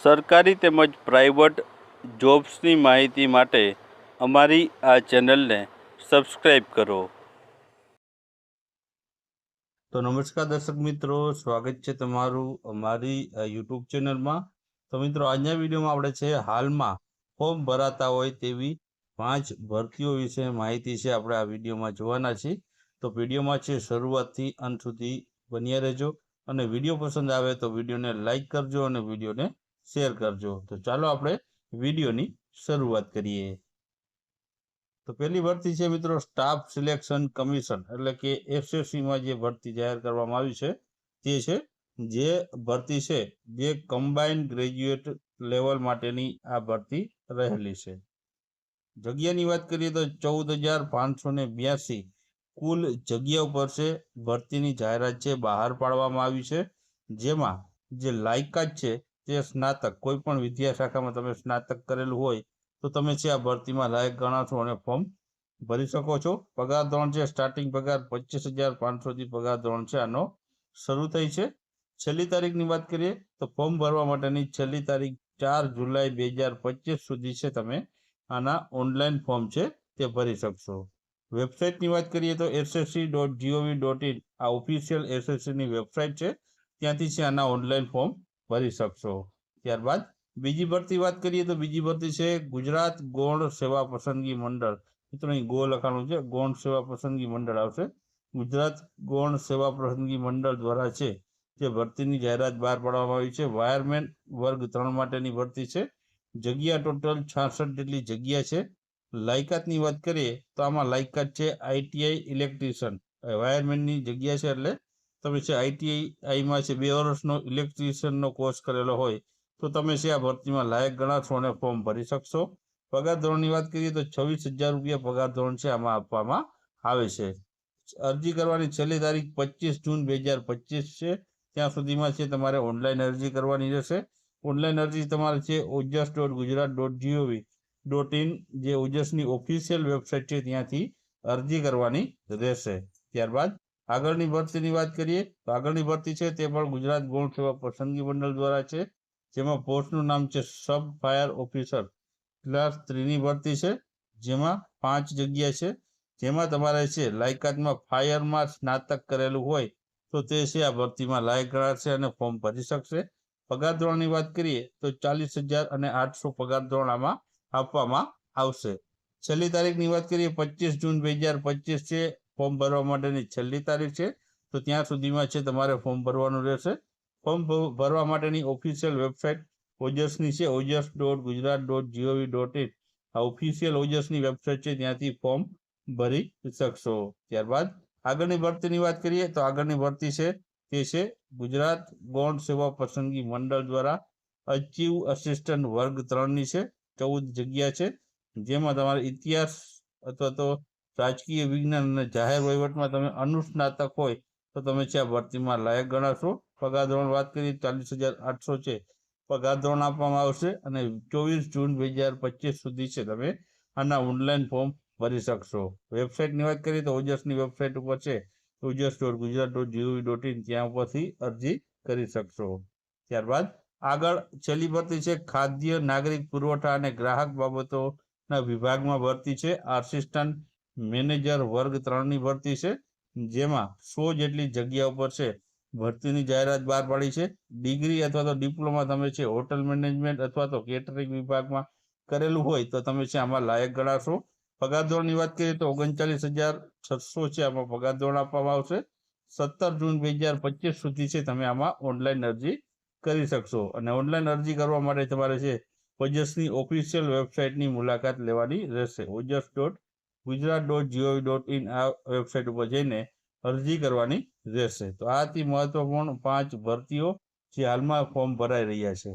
સરકારી તેમજ પ્રાઇવેટ જોબ્સની માહિતી માટે અમારી આ ચેનલને સબસ્ક્રાઈબ કરો. તો નમસ્કાર દર્શક મિત્રો, સ્વાગત છે તમારું અમારી યુટ્યુબ ચેનલમાં. તો મિત્રો, આજના વિડીયોમાં આપણે છે હાલમાં ફોર્મ ભરાતા હોય તેવી પાંચ ભરતીઓ વિશે માહિતી છે આપણે આ વિડીયોમાં જોવાના છીએ. તો વિડીયોમાં છે શરૂઆતથી અંત સુધી બન્યા રહેજો અને વીડિયો પસંદ આવે તો વિડીયોને લાઇક કરજો અને વિડીયોને શેર કરજો. તો ચાલો આપણે વિડીયોની શરૂઆત કરીએ. તો પહેલી ભરતી છે મિત્રો સ્ટાફ સિલેક્શન કમિશન એટલે કે એસએસસીમાં જે ભરતી જાહેર કરવામાં આવી છે, તે છે જે ભરતી છે, જે કમ્બાઇન્ડ ગ્રેજ્યુએટ લેવલ માટેની આ ભરતી રહેલી છે. જગ્યાની વાત કરીએ તો ચૌદ હજાર પાંચસો ને બ્યાસી કુલ જગ્યા ઉપર છે ભરતીની જાહેરાત છે બહાર પાડવામાં આવી છે, જેમાં જે લાયકાત છે તે સ્નાતક, કોઈ પણ વિદ્યા શાખામાં તમે સ્નાતક કરેલું હોય, તો તમે છે આ ભરતીમાં લાયક ગણાશો અને ફોર્મ ભરી શકો છો. પગાર ધોરણ છે સ્ટાર્ટિંગ પગાર પચીસ હજાર પાંચસોથી પગાર ધોરણ છે, આનો શરૂ થઈ છે. છેલ્લી તારીખની વાત કરીએ, તો ફોર્મ ભરવા માટેની છેલ્લી તારીખ ચાર જુલાઈ બે હજાર પચીસ સુધી છે તમે આના ઓનલાઈન ફોર્મ છે તે ભરી શકશો. વેબસાઇટની વાત કરીએ તો SSC dot G O V dot in, આ ઓફિશિયલ એસએસસીની વેબસાઇટ છે. ત્યાંથી છે આના ઓનલાઈન ફોર્મ ભરી શકશો. ત્યારબાદ બીજી ભરતી વાત કરીએ તો બીજી ભરતી છે ગુજરાત ગૌણ સેવા પસંદગી મંડળ. મિત્રો, અહીં ગો લખાણું છે, ગૌણ સેવા પસંદગી મંડળ આવશે. ગુજરાત ગૌણ સેવા પસંદગી મંડળ દ્વારા છે, જે ભરતીની જાહેરાત બહાર પાડવામાં આવી છે. વાયરમેન વર્ગ ત્રણ માટેની ભરતી છે. જગ્યા ટોટલ છાસઠ જેટલી જગ્યા છે. લાયકાતની વાત કરીએ તો આમાં લાયકાત છે આઈટીઆઈ ઇલેક્ટ્રિશિયન. વાયરમેનની જગ્યા છે એટલે તમે છે આઈટીઆઈમાં છે બે વર્ષનો ઇલેક્ટ્રિશિયનનો કોર્સ કરેલો હોય, તો તમે છે આ ભરતીમાં લાયક ગણાશો અને ફોર્મ ભરી શકશો. પગાર ધોરણની વાત કરીએ તો છવ્વીસ હજાર રૂપિયા પગાર ધોરણ છે આમાં આપવામાં આવે છે. અરજી કરવાની છેલ્લી તારીખ પચીસ જૂન બે હજાર પચીસ છે. ત્યાં સુધીમાં છે તમારે ઓનલાઈન અરજી કરવાની રહેશે. ઓનલાઈન અરજી તમારે છે OJAS dot Gujarat dot G O V dot in જે ઓજસની ઓફિશિયલ વેબસાઇટ છે ત્યાંથી અરજી કરવાની રહેશે. ત્યારબાદ આગળની ભરતીની વાત કરીએ, તો આગળની ભરતી છે તે પણ ગુજરાત ગૌણ સેવા પસંદગી મંડળ દ્વારા છે, જેમાં પોસ્ટનું નામ છે સબ ફાયર ઓફિસર. ક્લાસ થ્રીની ભરતી છે, જેમાં પાંચ જગ્યા છે, જેમાં તમારે છે લાયકાતમાં ફાયરમાં સ્નાતક કરેલું હોય, તો તે છે આ ભરતીમાં લાયક ગણાશે અને ફોર્મ ભરી શકશે. પગાર ધોરણની વાત કરીએ, તો ચાલીસ હજાર અને આઠસો પગાર ધોરણ આમાં આપવામાં આવશે. છેલ્લી તારીખની વાત કરીએ, પચીસ જૂન બે હજાર પચીસ છે ફોર્મ ભરવા માટેની છેલ્લી તારીખ છે, તો ત્યાં સુધીમાં છે તમારે ફોર્મ ભરવાનું રહેશે. ફોર્મ ભરવા માટેની ઓફિશિયલ વેબસાઇટ ઓજસની છે, OJAS dot Gujarat dot G O V dot in. આ ઓફિશિયલ ઓજસની વેબસાઇટ છે, ત્યાંથી ફોર્મ ભરી શકશો. ત્યારબાદ આગળની ભરતીની વાત કરીએ, તો આગળની ભરતી છે, તે છે ગુજરાત ગૌણ સેવા પસંદગી મંડળ દ્વારા અચીવ અસિસ્ટન્ટ વર્ગ ત્રણની છે, ચૌદ જગ્યા છે, જેમાં તમારે ઇતિહાસ અથવા તો રાજકીય વિજ્ઞાન અને જાહેર વહીવટમાં તમે અનુસ્નાતક હોય તો તમે ત્યાં ભરતીમાં લાયક ગણાશો. પગાર ધોરણ વાત કરીએ ચાલીસ હજાર આઠસો છે. પગાર ધોરણ આપવામાં આવશે અને ચોવીસ જૂન બે હજાર પચીસ સુધી છે તમે આના ઓનલાઈન ફોર્મ ભરી શકશો. વેબસાઇટની વાત કરીએ તો ઓજસની વેબસાઇટ ઉપર છે. OJAS dot Gujarat dot G O V dot in ત્યાં ઉપરથી અરજી કરી શકશો. ત્યારબાદ આગળ છેલ્લી ભરતી છે ખાદ્ય, નાગરિક પુરવઠા અને ગ્રાહક બાબતોના વિભાગમાં ભરતી છે. આસિસ્ટન્ટ મેનેજર વર્ગ ત્રણની ભરતી છે, જેમાં સો જેટલી જગ્યા ઉપર છે, ભરતીની જાહેરાત બહાર પાડી છે. ડિગ્રી અથવા તો ડિપ્લોમા તમે છે, હોટલ મેનેજમેન્ટ અથવા તો કેટરિંગ વિભાગમાં કરેલું હોય તો તમે છે, આમાં લાયક ગણાશો. પગાર ધોરણની વાત કરીએ તો ઓગણચાલીસ હજાર છસો છે, આમાં પગાર ધોરણ આપવામાં આવશે. સત્તર જૂન બે હજાર પચીસ સુધી છે, તમે આમાં ઓનલાઈન અરજી કરી શકશો. અને ઓનલાઈન અરજી કરવા માટે તમારે છે, ઓજસની ઓફિશિયલ વેબસાઇટની મુલાકાત લેવાની રહેશે, OJAS dot Gujarat dot G O V dot in આ વેબસાઇટ ઉપર જઈને અરજી કરવાની રહેશે. તો આથી હતી મહત્વપૂર્ણ પાંચ ભરતીઓ જે હાલમાં ફોર્મ ભરાઈ રહ્યા છે.